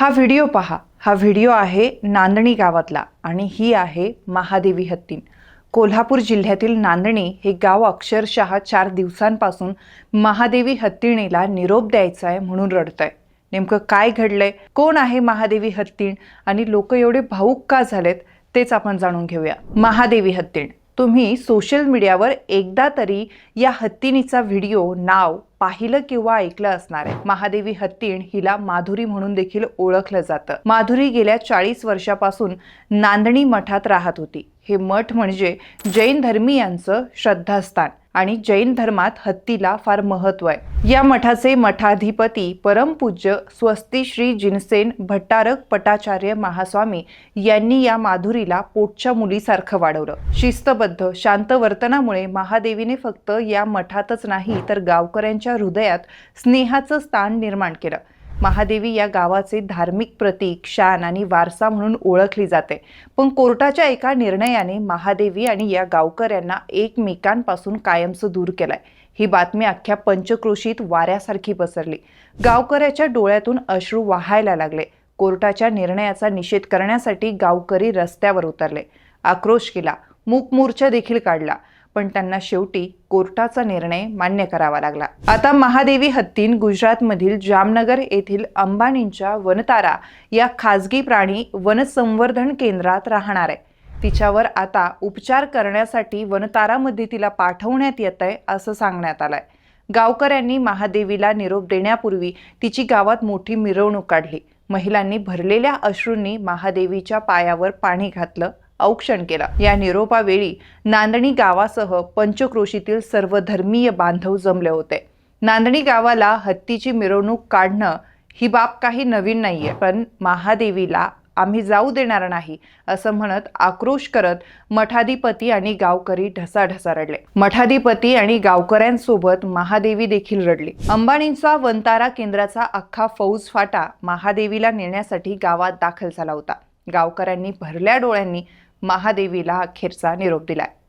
हा व्हिडिओ पहा. हा व्हिडिओ आहे नांदणी गावातला आणि ही आहे महादेवी हत्तीन. कोल्हापूर जिल्ह्यातील नांदणी हे गाव अक्षरशः चार दिवसांपासून महादेवी हत्तीणीला निरोप द्यायचा आहे म्हणून रडतंय. नेमकं काय घडलंय? कोण आहे महादेवी हत्तीण? आणि लोक एवढे भाऊक का झालेत? तेच आपण जाणून घेऊया. महादेवी हत्तीण. तुम्ही सोशल मीडियावर एकदा तरी या हत्तीणीचा व्हिडिओ नाव पाहिलं किंवा ऐकलं असणार आहे. महादेवी हत्तीण हिला माधुरी म्हणून देखील ओळखलं जातं. माधुरी गेल्या चाळीस वर्षापासून नांदणी मठात राहत होती. हे मठ म्हणजे जैन धर्मीयांचं श्रद्धास्थान. आणि जैन धर्मात हत्तीला फार महत्त्व आहे. या मठाचे मठाधिपती परमपूज्य स्वस्ती श्री जिनसेन भट्टारक पटाचार्य महास्वामी यांनी या माधुरीला पोटच्या मुलीसारखं वाढवलं. शिस्तबद्ध शांत वर्तनामुळे महादेवीने फक्त या मठातच नाही तर गावकऱ्यांच्या हृदयात स्नेहाचं स्थान निर्माण केलं. महादेवी या गावाचे धार्मिक प्रतीक शान आणि वारसा म्हणून ओळखली जाते. पण कोर्टाच्या एका निर्णयाने महादेवी आणि या गावकऱ्यांना एकमेकांपासून कायमचं दूर केलंय. ही बातमी अख्ख्या पंचक्रोशीत वाऱ्यासारखी पसरली. गावकऱ्याच्या डोळ्यातून अश्रू वाहायला लागले. कोर्टाच्या निर्णयाचा निषेध करण्यासाठी गावकरी रस्त्यावर उतरले. आक्रोश केला. मूक मोर्चा देखील काढला. पण त्यांना शेवटी कोर्टाचा निर्णय मान्य करावा लागला. आता महादेवी हत्तीन गुजरातमधील जामनगर येथील अंबानींच्या वनतारा या खाजगी प्राणी वनसंवर्धन केंद्रात राहणार आहे. तिच्यावर आता उपचार करण्यासाठी वनतारामध्ये तिला पाठवण्यात येत आहे असं सांगण्यात आलंय. गावकऱ्यांनी महादेवीला निरोप देण्यापूर्वी तिची गावात मोठी मिरवणूक काढली. महिलांनी भरलेल्या अश्रूंनी महादेवीच्या पायावर पाणी घातलं औक्षण केला. या निरोपावेळी नांदणी गावासह पंचक्रोशीतील सर्व धर्मीय बांधव जमले होते. नांदणी गावाला हत्तीची मिरवणूक काढणं ही बाब काही नवीन नाहीये पण महादेवीला आम्ही जाऊ देणार नाही असं म्हणत आक्रोश करत मठाधिपती आणि गावकरी ढसाढसा रडले. मठाधिपती आणि गावकऱ्यांसोबत महादेवी देखील रडली. अंबानींचा वंतारा केंद्राचा अख्खा फौज फाटा महादेवीला नेण्यासाठी गावात दाखल झाला होता. गावकऱ्यांनी भरल्या डोळ्यांनी महादेवीला अखेरचा निरोप दिलाय.